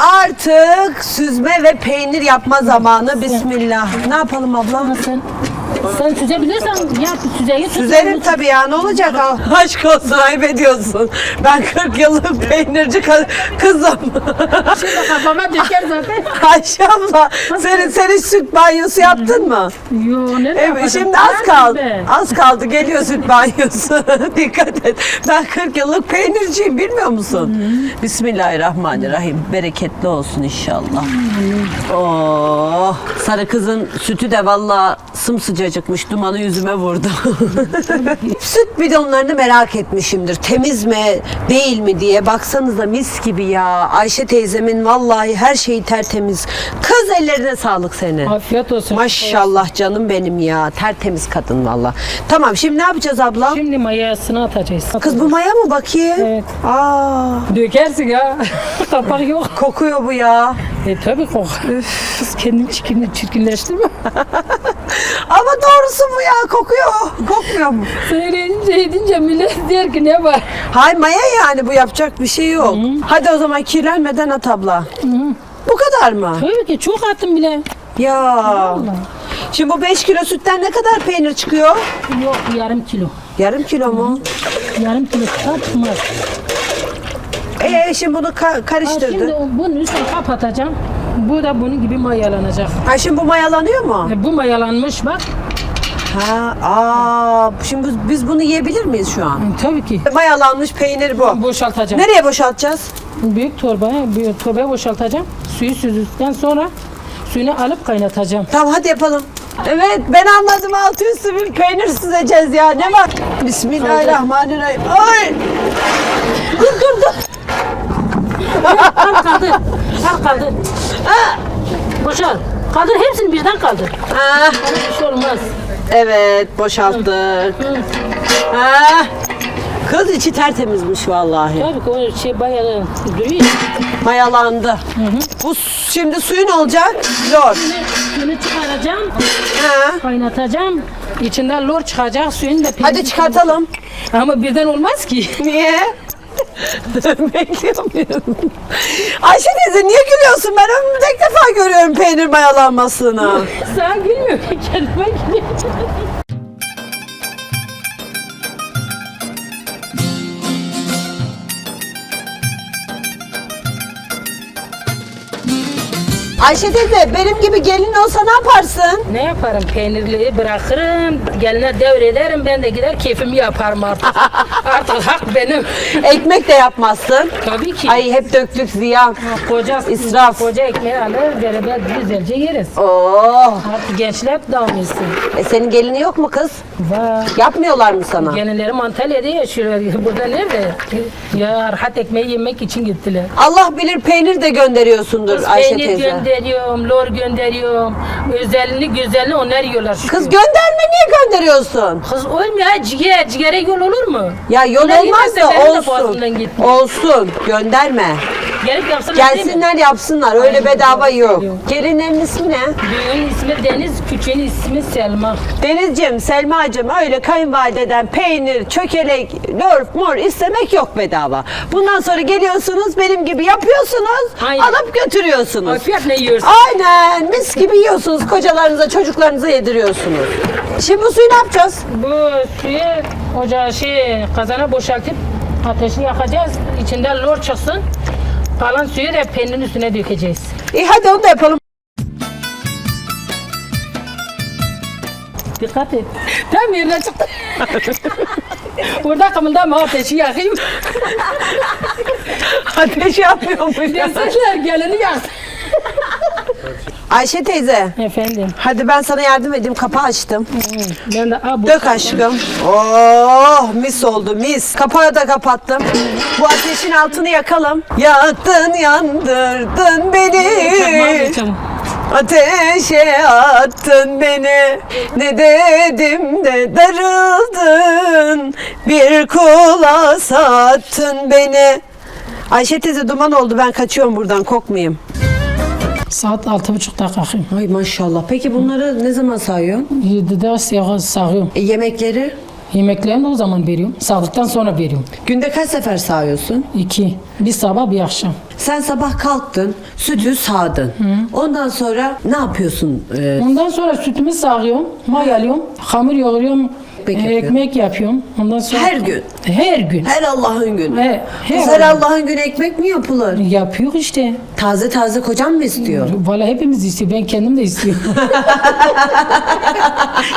artık süzme ve peynir yapma zamanı. Bismillah. Ne yapalım ablam? Sen, sen süzebilirsen yap süzeyi süz. Süzerim tabii ya ne olacak? Al- Aşk olsun ayıp ediyorsun. Ben 40 yıllık peynirci kızım. Şimdi kafama düşer zaten. Ayşe abla senin, senin süt banyosu yaptın mı? Yo ne Evet şimdi az kaldı. Az kaldı geliyor süt banyosu. Dikkat et. Ben 40 yıllık peynirciyim bilmiyor musun? Bismillahirrahmanirrahim. Bereketli olsun inşallah. Oh, sarı kızın sütü de valla sımsıcacıkmış. Dumanı yüzüme vurdu. Süt bidonlarını merak etmişimdir. Temiz mi değil mi diye. Baksanıza mis gibi ya. Ayşe teyzemin vallahi her şeyi tertemiz. Kız ellerine sağlık senin. Afiyet olsun. Maşallah canım benim ya. Tertemiz kadın valla. Tamam şimdi ne yapacağız abla? Şimdi mayasını atacağız. Kız bu maya mı bakayım? Evet. Aa, Dökersin ya. Kapak yok. kokuyor bu ya. E tabi kok. Kız kendini çirkin, çirkinleştirme. Ama doğrusu bu ya kokuyor. Kokmuyor mu? Söyleyince edince millet der ki ne var? Hay maya yani bu yapacak bir şey yok. Hadi o zaman kirlenmeden at abla. Bu kadar mı? Tabii ki çok attım bile. Ya. Şimdi bu 5 kilo sütten ne kadar peynir çıkıyor? Yok yarım kilo. Yarım kilo mu? Yarım kilo çıkmaz. Ee şimdi bunu ka- Ha, karıştırdı. Şimdi bunun üstünü kapatacağım. Bu da bunun gibi mayalanacak. Ha şimdi bu mayalanıyor mu? E, bu mayalanmış bak. Ha, aa, şimdi biz- biz bunu yiyebilir miyiz şu an? Tabii ki. Mayalanmış peynir bu. Boşaltacağım. Nereye boşaltacağız? Büyük torbaya, büyük torbaya boşaltacağım. Suyu süzdükten sonra suyunu alıp kaynatacağım. Tamam hadi yapalım. Evet ben anladım altı üstü bir peynir süzeceğiz ya. Ne var? Bismillahirrahmanirrahim. Ay! Dur dur dur. Al kaldır. Al kaldır. Boşal. Kaldır hepsini birden kaldır. Ha, Bir şey olmaz. evet boşalttık. Ha. Kız içi tertemizmiş vallahi. Tabii ki o şey bayağı duruyor. Mayalandı. Bu şimdi suyu ne olacak? Lor. Suyunu çıkaracağım, Ha. kaynatacağım. İçinden lor çıkacak, suyunu da Hadi çıkartalım. Ama birden olmaz ki. Niye? Bekliyor muyum? Ayşe teyze niye gülüyorsun? Ben ömrümde ilk defa görüyorum peynir mayalanmasını. Sana gülmüyor ki kendime gülüyor. Ayşe teyze benim gibi gelin olsa ne yaparsın? Ne yaparım? Peynirliği bırakırım, geline devrederim, ben de gider keyfimi yaparım artık. artık hak benim. Ekmek de yapmazsın. Tabii ki. Ay hep döktük ziyan. Koca, İsraf. koca ekmeği alır, beraber güzelce yeriz. Oh. Artık gençler devam etsin. E senin gelini yok mu kız? Var. Yapmıyorlar mı sana? Gelinlerim Antalya'da yaşıyorlar. Burada nerede? Ya rahat ekmeği yemek için gittiler. Allah bilir peynir de gönderiyorsundur Ayşe peynir teyze. Gönderiyorum, lor gönderiyorum. Özelliğini güzelliğini onlar yiyorlar. Kız gönderme niye gönderiyorsun? Kız olmuyor ciğer, ciğere yol olur mu? Ya yol Onlar olmaz yemezse da benim de olsun. gitmiyor. Olsun. Gönderme. Gelip değil mi? Gelsinler yapsınlar. Öyle bedava yok. Gelinin ismi ne? Büyüğün ismi Deniz, küçüğün ismi Selma. Denizciğim, Selma'cığım öyle kayınvalideden peynir, çökelek, lörf, mor istemek yok bedava. Bundan sonra geliyorsunuz benim gibi yapıyorsunuz, Aynen. alıp götürüyorsunuz. Afiyet ne yiyorsun? Aynen mis gibi yiyorsunuz kocalarınıza çocuklarınıza yediriyorsunuz. Şimdi bu suyu ne yapacağız? Bu suyu ocağa şey kazana boşaltıp ateşi yakacağız. İçinden lor çıksın. Kalan suyu da peynirin üstüne dökeceğiz. İyi hadi onu da yapalım. Dikkat et. Tam yerine çıktı. Burada kımıldama ateşi yakayım. Ateş yapmıyor muyum? Desinler gelini. Ayşe teyze. Efendim. Hadi ben sana yardım edeyim. Kapağı açtım. Ben de a, bu Dök aşkım. Oh mis oldu mis. Kapağı da kapattım. Bu ateşin altını yakalım. Yaktın yandırdın beni. Çabuk. Ateşe attın beni Ne dedim de darıldın Bir kula sattın beni Ayşe teyze duman oldu ben kaçıyorum buradan kokmayayım. Saat altı buçukta kalkayım. Ay maşallah. Peki bunları ne zaman sayıyorsun? Yedide siyahı sağıyorum. E, yemekleri? Yemeklerini de o zaman veriyorum. Sağlıktan sonra veriyorum. Günde kaç sefer sağıyorsun? İki. Bir sabah bir akşam. Sen sabah kalktın, sütü sağdın. Ondan sonra ne yapıyorsun? Ee, Ondan sonra sütümü sağıyorum, mayalıyorum, hamur yoğuruyorum, Ekmek e, yapıyorsun. ekmek yapıyorum. Ondan sonra Her gün? Her gün. her Allah'ın günü. He, her her gün. Allah'ın günü ekmek mi yapılır? Yapıyor işte. Taze taze kocan mı istiyor? Valla hepimiz istiyor. Ben kendim de istiyorum.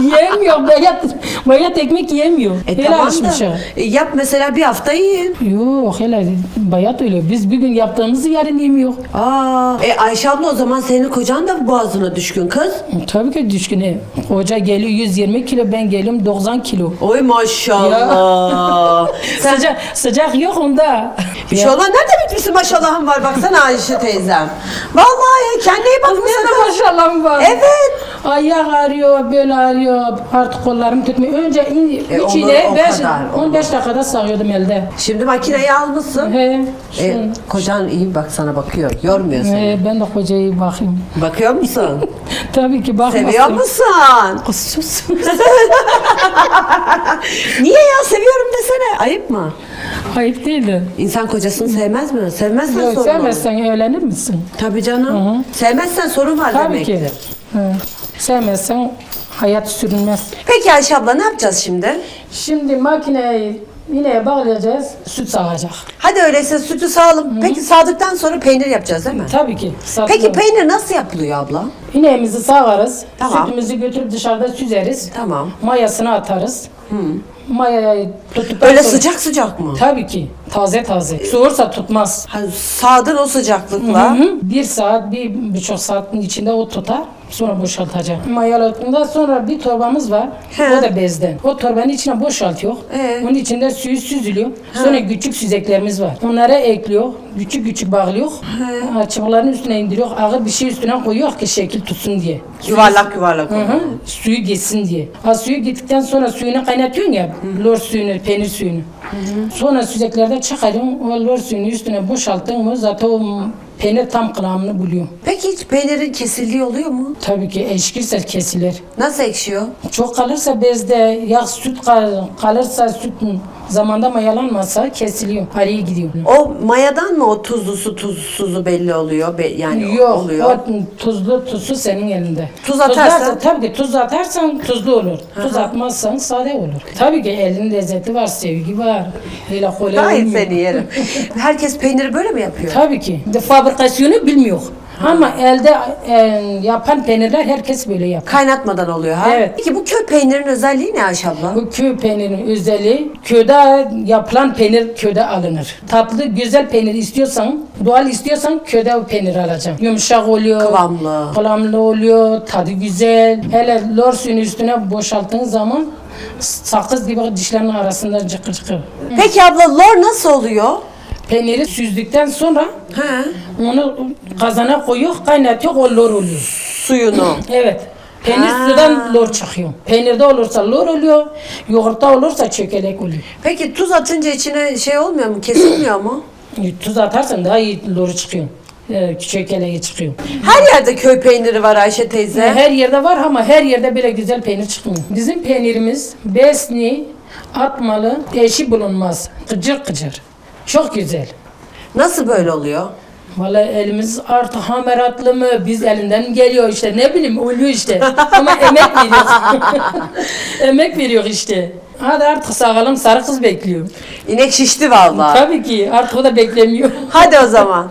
yemiyor. Bayat, bayat ekmek yemiyor. E hele tamam da e, yap mesela bir hafta yiyin. Yok hele bayat öyle. Biz bir gün yaptığımızı yarın yemiyor. Aa, e Ayşe abla o zaman senin kocan da boğazına düşkün kız. Tabii ki düşkün. Hoca geliyor 120 kilo ben geliyorum 90 kilo. Oy maşallah. Sen Sıcak, sıcak yok onda. bir şey olmaz. Nerede bitmişsin maşallahın var baksana Ayşe teyzem. Vallahi kendine iyi bakmışsın. maşallahım var. Evet. Ayak ağrıyor, bel ağrıyor, artık kollarım tutmuyor. Önce in, E, üç olur, ile o beş, kadar, olur. 15 dakikada sağıyordum elde. Şimdi makineyi almışsın. He, şu, E, kocan iyi bak sana bakıyor. Yormuyor seni. he, ben de kocayı bakayım. Bakıyor musun? Tabii ki bakmasın. Seviyor musun? Kız sus. Niye ya seviyorum desene. Ayıp mı? Ayıp değil de. İnsan kocasını sevmez mi? Sevmezsen Yok, sorun olur. sevmezsen evlenir misin? Tabii canım. Sevmezsen sorun var Tabii demektir. ki. He. Sevmezsen hayat sürünmez. Peki Ayşe abla ne yapacağız şimdi? Şimdi makineyi ineğe bağlayacağız, süt sağacak. Hadi öyleyse sütü sağalım. Peki sağdıktan sonra peynir yapacağız değil mi? Tabii ki. Peki satılır. peynir nasıl yapılıyor abla? İneğimizi sağarız, Tamam. sütümüzü götürüp dışarıda süzeriz. Tamam. Mayasını atarız. Mayayı tuttuktan Öyle sonra... sıcak sıcak mı? Tabii ki. Taze taze. Soğursa tutmaz. Ha, sağdın o sıcaklıkla. Hı, Bir saat, bir buçuk saatin içinde o tutar. Sonra boşaltacağım. Mayaladıktan sonra bir torbamız var. He. O da bezden. O torbanın içine boşaltıyor. Ee? Onun içinde suyu süzülüyor. Sonra küçük süzeklerimiz var. Onlara ekliyor. Küçük küçük bağlıyor. Çubuğların üstüne indiriyor. Ağır bir şey üstüne koyuyor ki şekil tutsun diye. Yuvarlak yuvarlak. Hı hı. Suyu gitsin diye. Ha suyu gittikten sonra suyunu kaynatıyorsun ya. Lor suyunu, peynir suyunu. Sonra süzeklerde çıkarıyorsun. O lor suyunu üstüne boşalttın mı zaten o peynir tam kıvamını buluyor. Peki hiç peynirin kesildiği oluyor mu? Tabii ki eşkirse kesilir. Nasıl ekşiyor? Çok kalırsa bezde, yağ süt kal- kalırsa süt zamanda mayalanmazsa kesiliyor. Araya gidiyor. O mayadan mı o tuzlusu tuzsuzu belli oluyor? Be- yani Yok, oluyor. o tuzlu tuzsuz senin elinde. Tuz atarsan? Tuzlarsa- tabii ki tuz atarsan tuzlu olur. Tuz atmazsan sade olur. Tabii ki elin lezzeti var, sevgi var. Öyle kolay olmuyor. seni yerim. Herkes peyniri böyle mi yapıyor? Tabii ki. De fabrikasyonu bilmiyor. Ama elde e, yapan peynirler herkes böyle yapıyor. Kaynatmadan oluyor ha? Evet. Peki bu köy peynirin özelliği ne Ayşe abla? Bu köy peynirinin özelliği köyde yapılan peynir köyde alınır. Tatlı güzel peynir istiyorsan, doğal istiyorsan köyde o peynir alacaksın. Yumuşak oluyor. Kıvamlı. Kıvamlı oluyor, tadı güzel. Hele lor suyun üstüne boşalttığın zaman sakız gibi dişlerin arasında cıkır cıkır. Peki abla lor nasıl oluyor? Peyniri süzdükten sonra He. onu kazana koyuyor, kaynatıyor, o lor oluyor. Suyunu. Evet. Peynir Ha. sudan lor çıkıyor. Peynirde olursa lor oluyor, yoğurtta olursa çökelek oluyor. Peki tuz atınca içine şey olmuyor mu? Kesilmiyor mu? E, Tuz atarsan daha iyi loru çıkıyor. E, çökeleği çıkıyor. Her yerde köy peyniri var Ayşe teyze. Her yerde var ama her yerde böyle güzel peynir çıkmıyor. Bizim peynirimiz besni, atmalı, eşi bulunmaz. Gıcır gıcır. Çok güzel. Nasıl böyle oluyor? Vallahi elimiz artık hamaratlı mı? Biz elinden geliyor işte. Ne bileyim oluyor işte. Ama emek veriyor. emek veriyor işte. Hadi artık sağalım sarı kız bekliyor. İnek şişti vallahi. Tabii ki artık o da beklemiyor. Hadi o zaman.